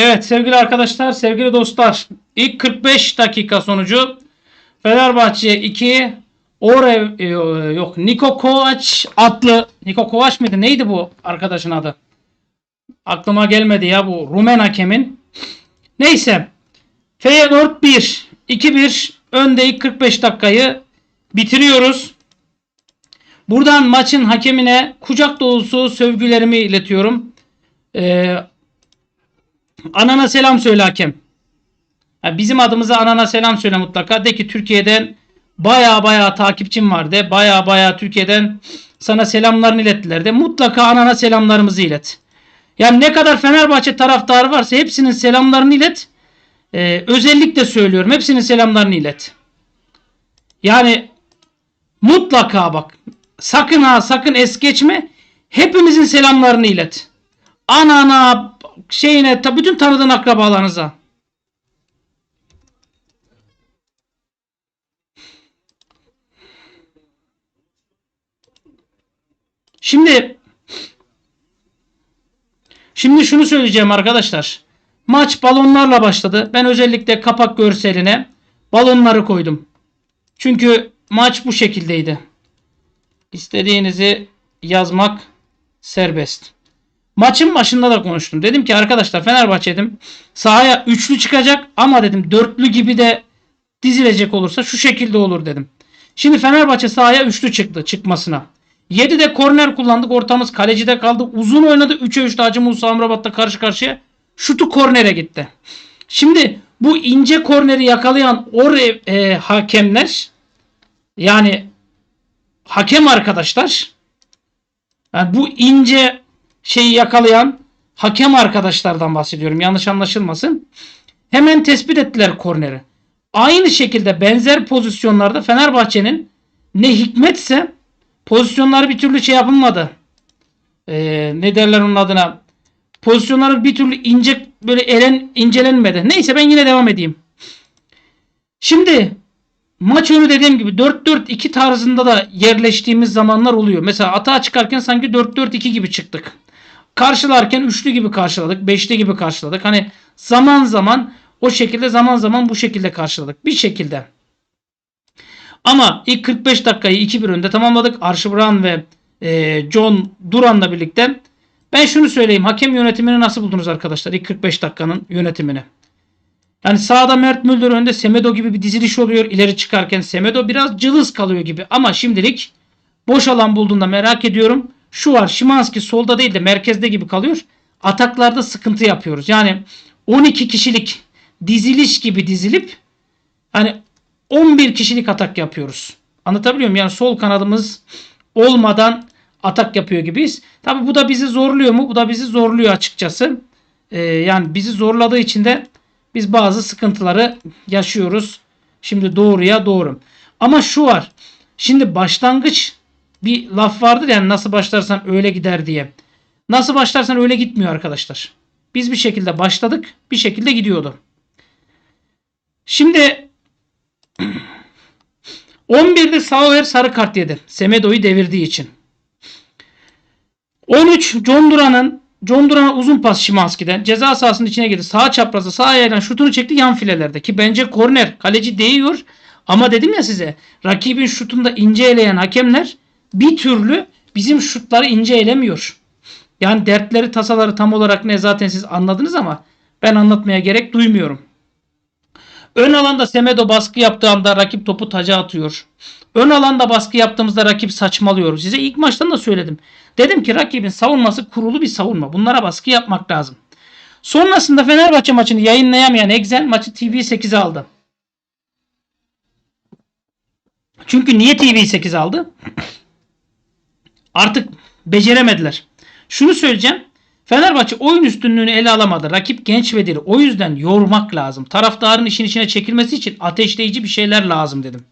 Evet sevgili arkadaşlar, sevgili dostlar. İlk 45 dakika sonucu Fenerbahçe 2 Orev e, yok Niko Kovac adlı Niko Kovac mıydı? Neydi bu arkadaşın adı? Aklıma gelmedi ya bu Rumen hakemin. Neyse. Feyenoord 1 2-1 önde ilk 45 dakikayı bitiriyoruz. Buradan maçın hakemine kucak dolusu sövgülerimi iletiyorum. Ee, Anana selam söyle hakem. Ha, bizim adımıza anana selam söyle mutlaka. De ki Türkiye'den baya baya takipçim var de. Baya baya Türkiye'den sana selamlarını ilettiler de. Mutlaka anana selamlarımızı ilet. Yani ne kadar Fenerbahçe taraftarı varsa hepsinin selamlarını ilet. Ee, özellikle söylüyorum. Hepsinin selamlarını ilet. Yani mutlaka bak. Sakın ha sakın es geçme. Hepimizin selamlarını ilet. Anana şeyine ta bütün tanıdığın akrabalarınıza. Şimdi Şimdi şunu söyleyeceğim arkadaşlar. Maç balonlarla başladı. Ben özellikle kapak görseline balonları koydum. Çünkü maç bu şekildeydi. İstediğinizi yazmak serbest. Maçın başında da konuştum. Dedim ki arkadaşlar Fenerbahçe dedim sahaya üçlü çıkacak ama dedim dörtlü gibi de dizilecek olursa şu şekilde olur dedim. Şimdi Fenerbahçe sahaya üçlü çıktı çıkmasına. 7'de korner kullandık. Ortamız kalecide kaldı. Uzun oynadı. 3'e 3'te Hacı Musa Amrabat'ta karşı karşıya. Şutu kornere gitti. Şimdi bu ince korneri yakalayan o e, hakemler yani hakem arkadaşlar yani bu ince şeyi yakalayan hakem arkadaşlardan bahsediyorum. Yanlış anlaşılmasın. Hemen tespit ettiler korneri. Aynı şekilde benzer pozisyonlarda Fenerbahçe'nin ne hikmetse pozisyonları bir türlü şey yapılmadı. Ee, ne derler onun adına? Pozisyonları bir türlü ince böyle elen incelenmedi. Neyse ben yine devam edeyim. Şimdi maç önü dediğim gibi 4-4-2 tarzında da yerleştiğimiz zamanlar oluyor. Mesela atağa çıkarken sanki 4-4-2 gibi çıktık. Karşılarken üçlü gibi karşıladık. Beşli gibi karşıladık. Hani zaman zaman o şekilde zaman zaman bu şekilde karşıladık. Bir şekilde. Ama ilk 45 dakikayı 2-1 önde tamamladık. Archie ve e, John Duran'la birlikte. Ben şunu söyleyeyim. Hakem yönetimini nasıl buldunuz arkadaşlar? İlk 45 dakikanın yönetimini. Yani sağda Mert Müldür önde Semedo gibi bir diziliş oluyor. İleri çıkarken Semedo biraz cılız kalıyor gibi. Ama şimdilik boş alan bulduğunda merak ediyorum. Şu var Şimanski solda değil de merkezde gibi kalıyor. Ataklarda sıkıntı yapıyoruz. Yani 12 kişilik diziliş gibi dizilip hani 11 kişilik atak yapıyoruz. Anlatabiliyor muyum? Yani sol kanadımız olmadan atak yapıyor gibiyiz. Tabi bu da bizi zorluyor mu? Bu da bizi zorluyor açıkçası. Ee, yani bizi zorladığı için de biz bazı sıkıntıları yaşıyoruz. Şimdi doğruya doğru. Ama şu var. Şimdi başlangıç bir laf vardır yani nasıl başlarsan öyle gider diye. Nasıl başlarsan öyle gitmiyor arkadaşlar. Biz bir şekilde başladık, bir şekilde gidiyordu. Şimdi 11'de Sauer sarı kart yedi. Semedo'yu devirdiği için. 13 John Duran'ın John Duran'a uzun pas Şimanski'den. Ceza sahasının içine girdi. Sağ çaprazda sağ ayağıyla şutunu çekti yan filelerde. Ki bence korner. Kaleci değiyor. Ama dedim ya size rakibin şutunda ince eleyen hakemler bir türlü bizim şutları ince elemiyor. Yani dertleri tasaları tam olarak ne zaten siz anladınız ama ben anlatmaya gerek duymuyorum. Ön alanda Semedo baskı yaptığı anda rakip topu taca atıyor. Ön alanda baskı yaptığımızda rakip saçmalıyor. Size ilk maçtan da söyledim. Dedim ki rakibin savunması kurulu bir savunma. Bunlara baskı yapmak lazım. Sonrasında Fenerbahçe maçını yayınlayamayan Exen maçı TV8'e aldı. Çünkü niye TV8 aldı? Artık beceremediler. Şunu söyleyeceğim. Fenerbahçe oyun üstünlüğünü ele alamadı. Rakip genç ve diri. O yüzden yormak lazım. Taraftarın işin içine çekilmesi için ateşleyici bir şeyler lazım dedim.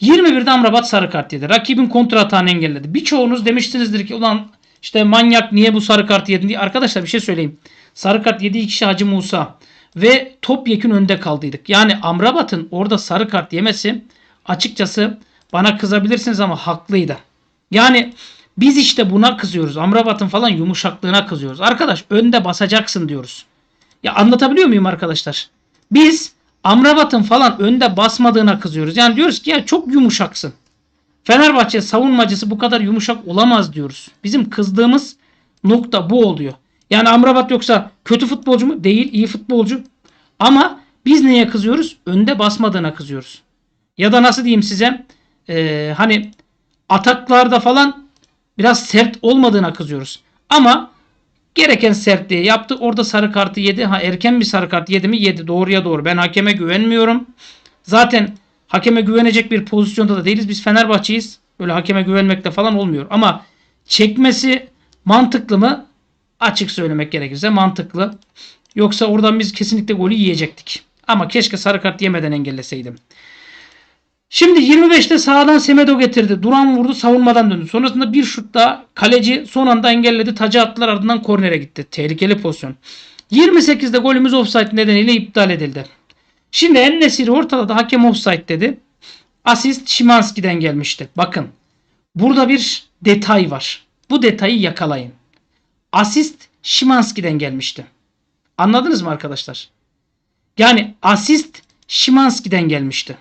21'de Amrabat sarı kart yedi. Rakibin kontra atağını engelledi. Birçoğunuz demişsinizdir ki ulan işte manyak niye bu sarı kartı yedin diye. Arkadaşlar bir şey söyleyeyim. Sarı kart yediği kişi Hacı Musa. Ve topyekün önde kaldıydık. Yani Amrabat'ın orada sarı kart yemesi açıkçası bana kızabilirsiniz ama haklıydı. Yani biz işte buna kızıyoruz. Amrabat'ın falan yumuşaklığına kızıyoruz. Arkadaş önde basacaksın diyoruz. Ya anlatabiliyor muyum arkadaşlar? Biz Amrabat'ın falan önde basmadığına kızıyoruz. Yani diyoruz ki ya çok yumuşaksın. Fenerbahçe savunmacısı bu kadar yumuşak olamaz diyoruz. Bizim kızdığımız nokta bu oluyor. Yani Amrabat yoksa kötü futbolcu mu? Değil, iyi futbolcu. Ama biz neye kızıyoruz? Önde basmadığına kızıyoruz. Ya da nasıl diyeyim size? Ee, hani ataklarda falan biraz sert olmadığına kızıyoruz. Ama gereken sertliği yaptı. Orada sarı kartı yedi. Ha erken bir sarı kart yedi mi? Yedi. Doğruya doğru. Ben hakeme güvenmiyorum. Zaten hakeme güvenecek bir pozisyonda da değiliz. Biz Fenerbahçe'yiz. Böyle hakeme güvenmekle falan olmuyor. Ama çekmesi mantıklı mı? Açık söylemek gerekirse mantıklı. Yoksa oradan biz kesinlikle golü yiyecektik. Ama keşke sarı kart yemeden engelleseydim. Şimdi 25'te sağdan Semedo getirdi. Duran vurdu savunmadan döndü. Sonrasında bir şut daha kaleci son anda engelledi. Tacı attılar ardından kornere gitti. Tehlikeli pozisyon. 28'de golümüz offside nedeniyle iptal edildi. Şimdi En-Nesyri ortada da hakem offside dedi. Asist Şimanski'den gelmişti. Bakın burada bir detay var. Bu detayı yakalayın. Asist Şimanski'den gelmişti. Anladınız mı arkadaşlar? Yani asist Şimanski'den gelmişti.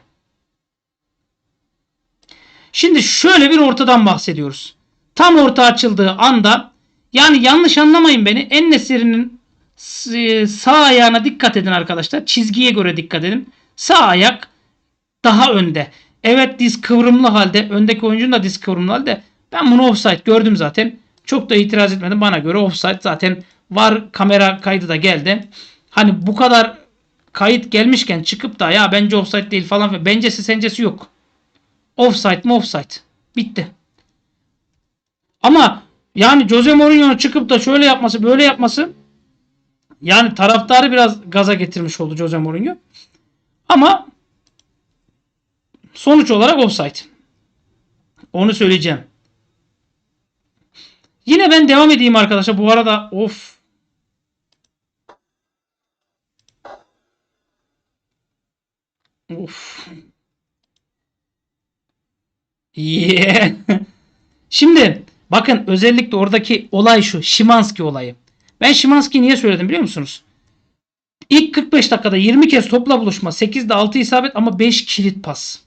Şimdi şöyle bir ortadan bahsediyoruz. Tam orta açıldığı anda yani yanlış anlamayın beni. En-Nesyri'nin sağ ayağına dikkat edin arkadaşlar. Çizgiye göre dikkat edin. Sağ ayak daha önde. Evet diz kıvrımlı halde. Öndeki oyuncunun da diz kıvrımlı halde. Ben bunu offside gördüm zaten. Çok da itiraz etmedim. Bana göre offside zaten var kamera kaydı da geldi. Hani bu kadar kayıt gelmişken çıkıp da ya bence offside değil falan. Bencesi sencesi yok. Offside mi offside. Bitti. Ama yani Jose Mourinho çıkıp da şöyle yapması böyle yapması yani taraftarı biraz gaza getirmiş oldu Jose Mourinho. Ama sonuç olarak offside. Onu söyleyeceğim. Yine ben devam edeyim arkadaşlar. Bu arada of Of. Yeah. Şimdi bakın özellikle oradaki olay şu. Şimanski olayı. Ben Şimanski'yi niye söyledim biliyor musunuz? İlk 45 dakikada 20 kez topla buluşma. 8'de 6 isabet ama 5 kilit pas.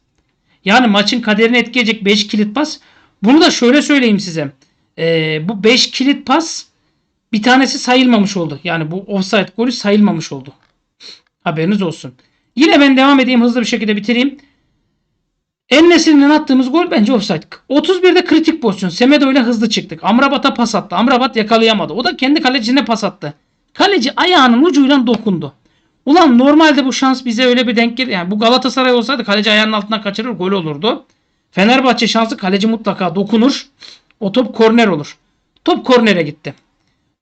Yani maçın kaderini etkileyecek 5 kilit pas. Bunu da şöyle söyleyeyim size. Ee, bu 5 kilit pas bir tanesi sayılmamış oldu. Yani bu offside golü sayılmamış oldu. Haberiniz olsun. Yine ben devam edeyim hızlı bir şekilde bitireyim. En attığımız gol bence offside. 31'de kritik pozisyon. Semedo ile hızlı çıktık. Amrabat'a pas attı. Amrabat yakalayamadı. O da kendi kalecisine pas attı. Kaleci ayağının ucuyla dokundu. Ulan normalde bu şans bize öyle bir denk gelir. Yani bu Galatasaray olsaydı kaleci ayağının altından kaçırır gol olurdu. Fenerbahçe şansı kaleci mutlaka dokunur. O top korner olur. Top kornere gitti.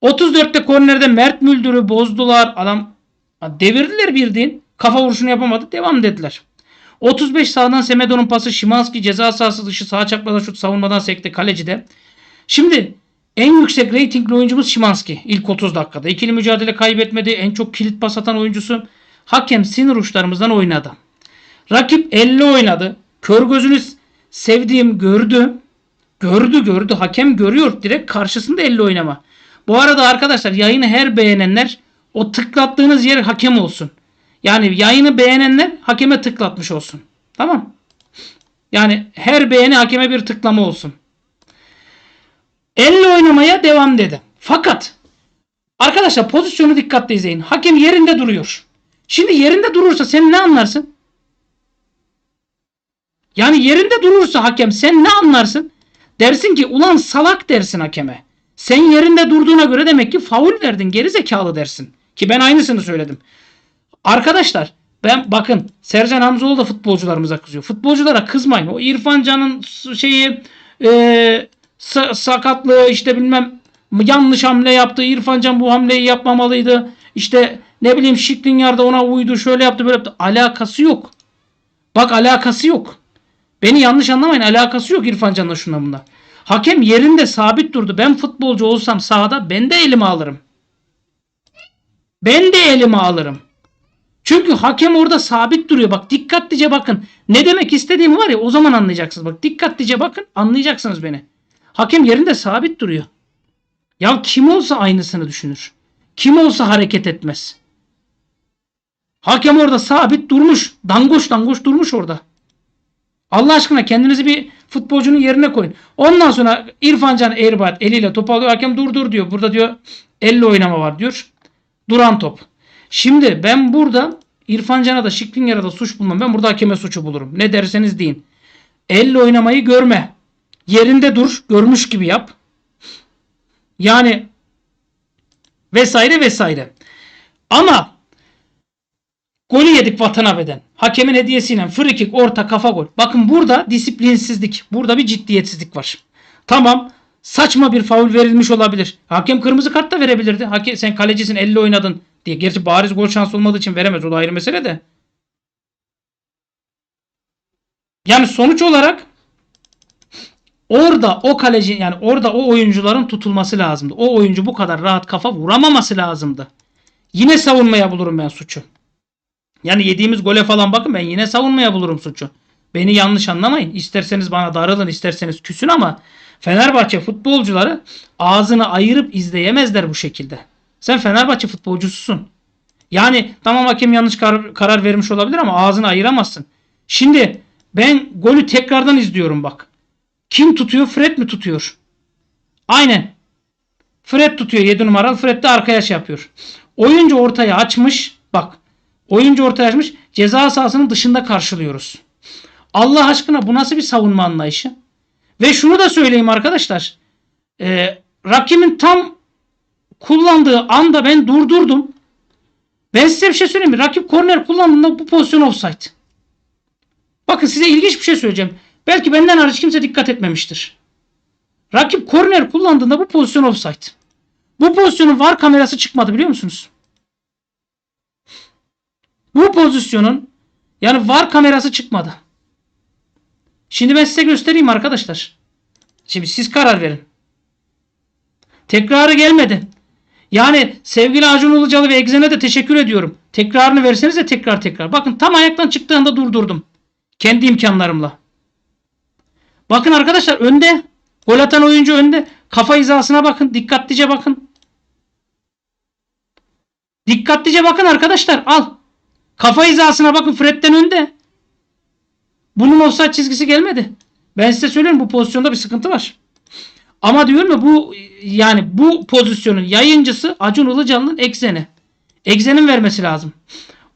34'te kornerde Mert Müldür'ü bozdular. Adam devirdiler bildiğin. Kafa vuruşunu yapamadı. Devam dediler. 35 sağdan Semedo'nun pası Şimanski ceza sahası dışı sağ çaprazdan şut savunmadan sekti kalecide. Şimdi en yüksek reytingli oyuncumuz Şimanski ilk 30 dakikada. İkili mücadele kaybetmedi. En çok kilit pas atan oyuncusu. Hakem sinir uçlarımızdan oynadı. Rakip 50 oynadı. Kör gözünü sevdiğim gördü. Gördü gördü. Hakem görüyor. Direkt karşısında 50 oynama. Bu arada arkadaşlar yayını her beğenenler o tıklattığınız yer hakem olsun. Yani yayını beğenenler hakeme tıklatmış olsun. Tamam. Yani her beğeni hakeme bir tıklama olsun. Elle oynamaya devam dedi. Fakat arkadaşlar pozisyonu dikkatle izleyin. Hakem yerinde duruyor. Şimdi yerinde durursa sen ne anlarsın? Yani yerinde durursa hakem sen ne anlarsın? Dersin ki ulan salak dersin hakeme. Sen yerinde durduğuna göre demek ki faul derdin geri zekalı dersin. Ki ben aynısını söyledim. Arkadaşlar ben bakın Sercan Hamzoğlu da futbolcularımıza kızıyor. Futbolculara kızmayın. O İrfan Can'ın şeyi e, sa- sakatlığı işte bilmem yanlış hamle yaptı. İrfan Can bu hamleyi yapmamalıydı. İşte ne bileyim Şiklinyar ona uydu. Şöyle yaptı böyle yaptı. Alakası yok. Bak alakası yok. Beni yanlış anlamayın. Alakası yok İrfan Can'la şuna bunda. Hakem yerinde sabit durdu. Ben futbolcu olsam sahada ben de elime alırım. Ben de elime alırım. Çünkü hakem orada sabit duruyor. Bak dikkatlice bakın. Ne demek istediğimi var ya o zaman anlayacaksınız. Bak dikkatlice bakın anlayacaksınız beni. Hakem yerinde sabit duruyor. Ya kim olsa aynısını düşünür. Kim olsa hareket etmez. Hakem orada sabit durmuş. Dangoş dangoş durmuş orada. Allah aşkına kendinizi bir futbolcunun yerine koyun. Ondan sonra İrfan Can Eğribat eliyle top alıyor. Hakem dur dur diyor. Burada diyor elle oynama var diyor. Duran top. Şimdi ben burada İrfan Can'a da Şiklinger'e da suç bulmam. Ben burada hakeme suçu bulurum. Ne derseniz deyin. Elle oynamayı görme. Yerinde dur. Görmüş gibi yap. Yani vesaire vesaire. Ama golü yedik vatana beden. Hakemin hediyesiyle free kick, orta, kafa gol. Bakın burada disiplinsizlik. Burada bir ciddiyetsizlik var. Tamam saçma bir faul verilmiş olabilir. Hakem kırmızı kart da verebilirdi. Hakem, sen kalecisin elle oynadın diye. Gerçi bariz gol şansı olmadığı için veremez. O da ayrı mesele de. Yani sonuç olarak orada o kaleci yani orada o oyuncuların tutulması lazımdı. O oyuncu bu kadar rahat kafa vuramaması lazımdı. Yine savunmaya bulurum ben suçu. Yani yediğimiz gole falan bakın ben yine savunmaya bulurum suçu. Beni yanlış anlamayın. İsterseniz bana darılın, isterseniz küsün ama Fenerbahçe futbolcuları ağzını ayırıp izleyemezler bu şekilde. Sen Fenerbahçe futbolcususun. Yani tamam hakem yanlış kar- karar vermiş olabilir ama ağzını ayıramazsın. Şimdi ben golü tekrardan izliyorum bak. Kim tutuyor? Fred mi tutuyor? Aynen. Fred tutuyor 7 numaralı. Fred de arkaya şey yapıyor. Oyuncu ortaya açmış. Bak. Oyuncu ortaya açmış. Ceza sahasının dışında karşılıyoruz. Allah aşkına bu nasıl bir savunma anlayışı? Ve şunu da söyleyeyim arkadaşlar. Ee, rakimin tam kullandığı anda ben durdurdum. Ben size bir şey söyleyeyim mi? Rakip korner kullandığında bu pozisyon offside. Bakın size ilginç bir şey söyleyeceğim. Belki benden hariç kimse dikkat etmemiştir. Rakip korner kullandığında bu pozisyon offside. Bu pozisyonun var kamerası çıkmadı biliyor musunuz? Bu pozisyonun yani var kamerası çıkmadı. Şimdi ben size göstereyim arkadaşlar. Şimdi siz karar verin. Tekrarı gelmedi. Yani sevgili Acun Ilıcalı ve Egzen'e de teşekkür ediyorum. Tekrarını verseniz de tekrar tekrar. Bakın tam ayaktan çıktığında durdurdum. Kendi imkanlarımla. Bakın arkadaşlar önde. Gol atan oyuncu önde. Kafa hizasına bakın. Dikkatlice bakın. Dikkatlice bakın arkadaşlar. Al. Kafa hizasına bakın. Fred'den önde. Bunun offside çizgisi gelmedi. Ben size söylüyorum bu pozisyonda bir sıkıntı var. Ama diyorum ya bu yani bu pozisyonun yayıncısı Acun Ilıcalı'nın ekseni. Eksenin vermesi lazım.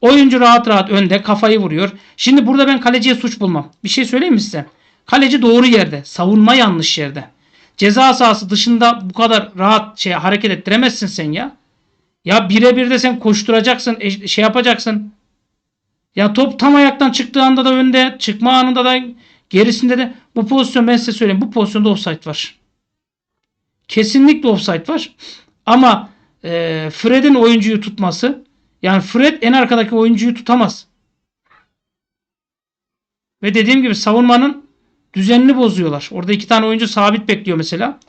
Oyuncu rahat rahat önde kafayı vuruyor. Şimdi burada ben kaleciye suç bulmam. Bir şey söyleyeyim mi size? Kaleci doğru yerde. Savunma yanlış yerde. Ceza sahası dışında bu kadar rahat şey hareket ettiremezsin sen ya. Ya birebir de sen koşturacaksın, e- şey yapacaksın. Ya top tam ayaktan çıktığı anda da önde, çıkma anında da gerisinde de bu pozisyon ben size söyleyeyim. Bu pozisyonda offside var. Kesinlikle offside var. Ama e, Fred'in oyuncuyu tutması yani Fred en arkadaki oyuncuyu tutamaz. Ve dediğim gibi savunmanın düzenini bozuyorlar. Orada iki tane oyuncu sabit bekliyor mesela.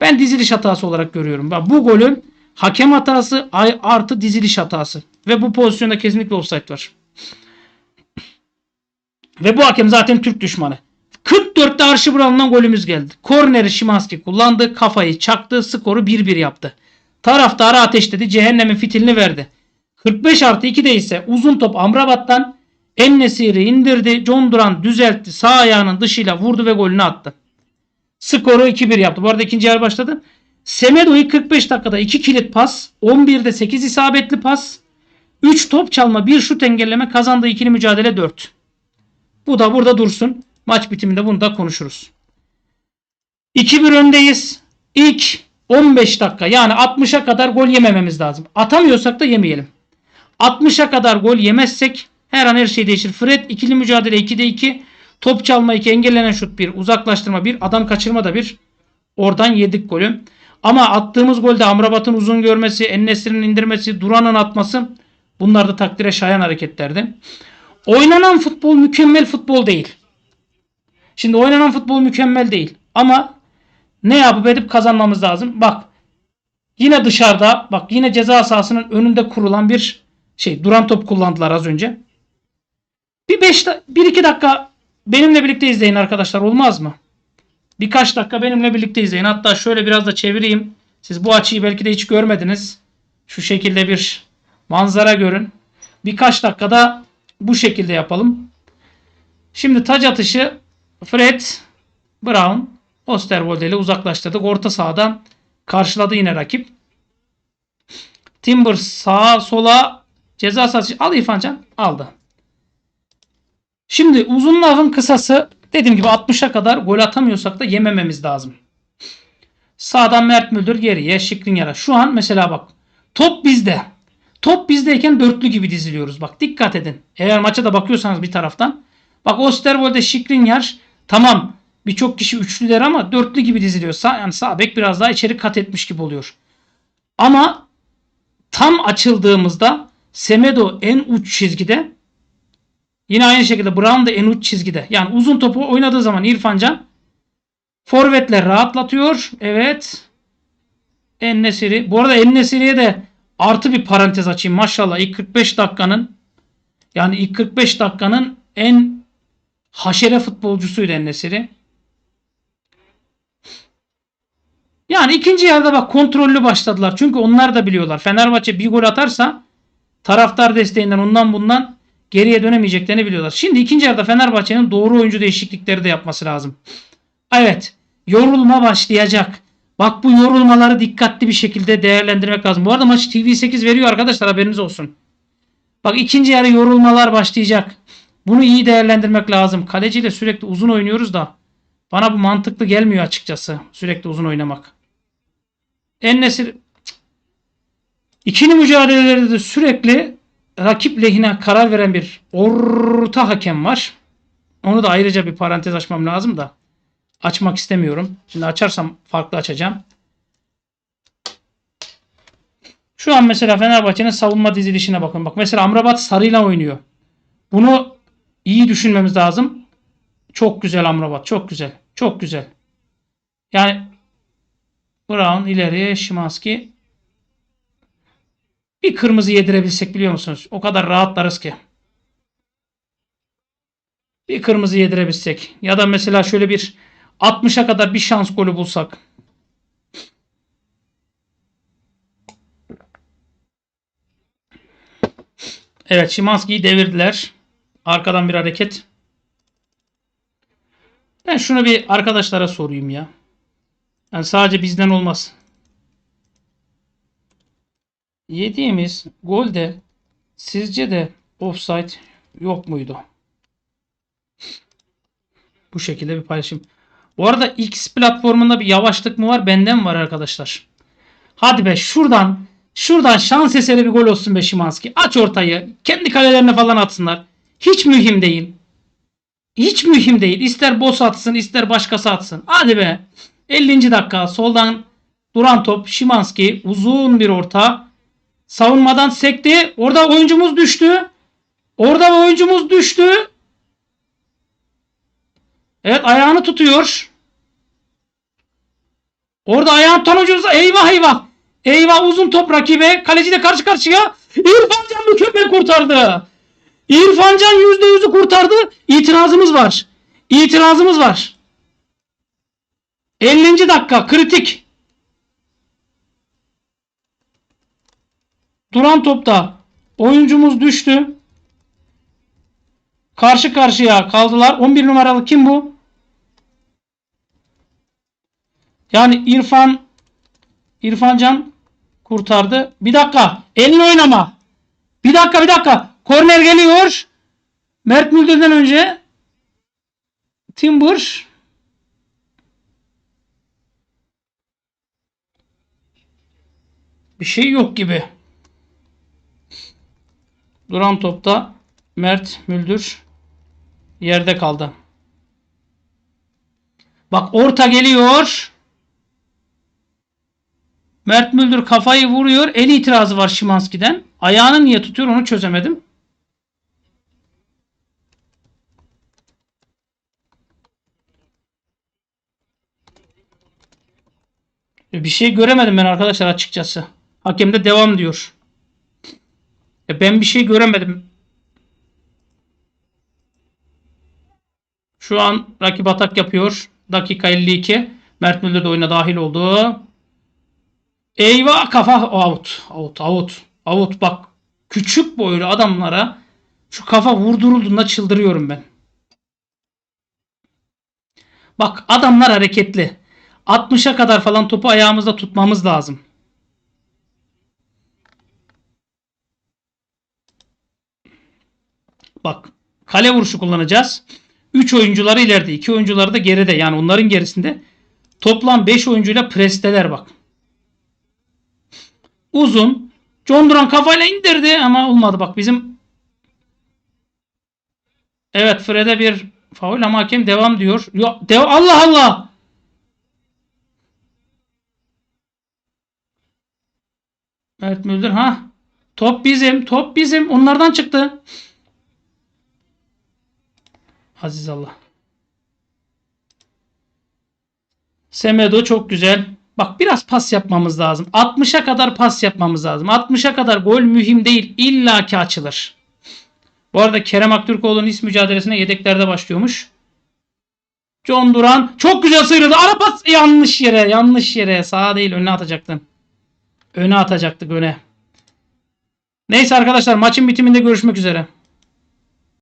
Ben diziliş hatası olarak görüyorum. Bu golün hakem hatası artı diziliş hatası. Ve bu pozisyonda kesinlikle offside var. Ve bu hakem zaten Türk düşmanı. 44'te Arşi Brown'dan golümüz geldi. Korneri Şimanski kullandı. Kafayı çaktı. Skoru 1-1 yaptı. Taraftarı ateşledi. Cehennemin fitilini verdi. 45 artı 2'de ise uzun top Amrabat'tan Ennesiri indirdi. John Duran düzeltti. Sağ ayağının dışıyla vurdu ve golünü attı. Skoru 2-1 yaptı. Bu arada ikinci yarı başladı. Semedo'yu 45 dakikada 2 kilit pas. 11'de 8 isabetli pas. 3 top çalma, 1 şut engelleme kazandığı ikili mücadele 4. Bu da burada dursun. Maç bitiminde bunu da konuşuruz. 2-1 öndeyiz. İlk 15 dakika yani 60'a kadar gol yemememiz lazım. Atamıyorsak da yemeyelim. 60'a kadar gol yemezsek her an her şey değişir. Fred ikili mücadele 2'de 2. Top çalma 2, engellenen şut 1, uzaklaştırma 1, adam kaçırma da 1. Oradan yedik golü. Ama attığımız golde Amrabat'ın uzun görmesi, Ennesri'nin indirmesi, Duran'ın atması bunlar da takdire şayan hareketlerdi. Oynanan futbol mükemmel futbol değil. Şimdi oynanan futbol mükemmel değil. Ama ne yapıp edip kazanmamız lazım. Bak yine dışarıda bak yine ceza sahasının önünde kurulan bir şey duran top kullandılar az önce. Bir 5 1 2 dakika benimle birlikte izleyin arkadaşlar olmaz mı? Birkaç dakika benimle birlikte izleyin. Hatta şöyle biraz da çevireyim. Siz bu açıyı belki de hiç görmediniz. Şu şekilde bir manzara görün. birkaç dakikada bu şekilde yapalım. Şimdi taç atışı Fred Brown Osterwolde uzaklaştırdık. Orta sahadan karşıladı yine rakip. Timber sağa sola ceza sahası al İrfan Can aldı. Şimdi uzun lafın kısası dediğim gibi 60'a kadar gol atamıyorsak da yemememiz lazım. Sağdan Mert Müldür geriye Şikrinyar'a. Şu an mesela bak top bizde. Top bizdeyken dörtlü gibi diziliyoruz. Bak dikkat edin. Eğer maça da bakıyorsanız bir taraftan. Bak Osterwolde Şikrinyar tamam birçok kişi üçlüler ama dörtlü gibi diziliyor. Sağ, yani sağ bek biraz daha içeri kat etmiş gibi oluyor. Ama tam açıldığımızda Semedo en uç çizgide yine aynı şekilde Brown da en uç çizgide. Yani uzun topu oynadığı zaman İrfan Can forvetler rahatlatıyor. Evet. En-Nesyri. Bu arada En-Nesyri'ye de artı bir parantez açayım. Maşallah ilk 45 dakikanın yani ilk 45 dakikanın en haşere futbolcusuydu En-Nesyri. Yani ikinci yarıda bak kontrollü başladılar. Çünkü onlar da biliyorlar. Fenerbahçe bir gol atarsa taraftar desteğinden ondan bundan geriye dönemeyeceklerini biliyorlar. Şimdi ikinci yarıda Fenerbahçe'nin doğru oyuncu değişiklikleri de yapması lazım. Evet. Yorulma başlayacak. Bak bu yorulmaları dikkatli bir şekilde değerlendirmek lazım. Bu arada maç TV8 veriyor arkadaşlar haberiniz olsun. Bak ikinci yarı yorulmalar başlayacak. Bunu iyi değerlendirmek lazım. Kaleciyle sürekli uzun oynuyoruz da bana bu mantıklı gelmiyor açıkçası. Sürekli uzun oynamak. En-Nesyri ikili mücadelelerde de sürekli rakip lehine karar veren bir orta hakem var. Onu da ayrıca bir parantez açmam lazım da. Açmak istemiyorum. Şimdi açarsam farklı açacağım. Şu an mesela Fenerbahçe'nin savunma dizilişine bakın. Bak mesela Amrabat sarıyla oynuyor. Bunu iyi düşünmemiz lazım. Çok güzel Amrabat. Çok güzel. Çok güzel. Yani Brown ileriye Şimanski bir kırmızı yedirebilsek biliyor musunuz? O kadar rahatlarız ki. Bir kırmızı yedirebilsek. Ya da mesela şöyle bir 60'a kadar bir şans golü bulsak. Evet Şimanski'yi devirdiler. Arkadan bir hareket. Ben şunu bir arkadaşlara sorayım ya. Yani sadece bizden olmaz. Yediğimiz golde sizce de offside yok muydu? Bu şekilde bir paylaşım. Bu arada X platformunda bir yavaşlık mı var? Benden var arkadaşlar. Hadi be şuradan şuradan şans eseri bir gol olsun be Şimanski. Aç ortayı. Kendi kalelerine falan atsınlar. Hiç mühim değil. Hiç mühim değil. İster boss atsın ister başkası atsın. Hadi be. 50. dakika soldan duran top Şimanski uzun bir orta. Savunmadan sekti. Orada oyuncumuz düştü. Orada oyuncumuz düştü. Evet ayağını tutuyor. Orada ayağını ucunda. Eyvah eyvah. Eyvah uzun top rakibe. Kaleci de karşı karşıya. İrfan Can mükemmel kurtardı. İrfan Can %100'ü kurtardı. İtirazımız var. İtirazımız var. 50. dakika kritik. Duran topta oyuncumuz düştü. Karşı karşıya kaldılar. 11 numaralı kim bu? Yani İrfan İrfan Can kurtardı. Bir dakika. Elini oynama. Bir dakika bir dakika. Korner geliyor. Mert Müldür'den önce Timber bir şey yok gibi. Duran topta Mert Müldür yerde kaldı. Bak orta geliyor. Mert Müldür kafayı vuruyor. El itirazı var Şimanski'den. Ayağını niye tutuyor onu çözemedim. Bir şey göremedim ben arkadaşlar açıkçası. Hakem de devam diyor. E ben bir şey göremedim. Şu an rakip atak yapıyor. Dakika 52. Mert Müldür de oyuna dahil oldu. Eyvah kafa out. Out out. Out bak. küçük boylu adamlara şu kafa vurdurulduğunda çıldırıyorum ben. Bak adamlar hareketli. 60'a kadar falan topu ayağımızda tutmamız lazım. Bak kale vuruşu kullanacağız. 3 oyuncuları ileride, 2 oyuncuları da geride. Yani onların gerisinde. Toplam 5 oyuncuyla presteler bak. Uzun. John Duran kafayla indirdi ama olmadı. Bak bizim Evet Fred'e bir faul ama hakem devam diyor. Ya, dev Allah Allah. Evet Müldür ha. Top bizim. Top bizim. Onlardan çıktı. Aziz Allah. Semedo çok güzel. Bak biraz pas yapmamız lazım. 60'a kadar pas yapmamız lazım. 60'a kadar gol mühim değil. İlla ki açılır. Bu arada Kerem Aktürkoğlu'nun iş mücadelesine yedeklerde başlıyormuş. John Duran çok güzel sıyrıldı. Ara pas yanlış yere. Yanlış yere. Sağa değil önüne atacaktın. Öne atacaktık öne. Neyse arkadaşlar maçın bitiminde görüşmek üzere.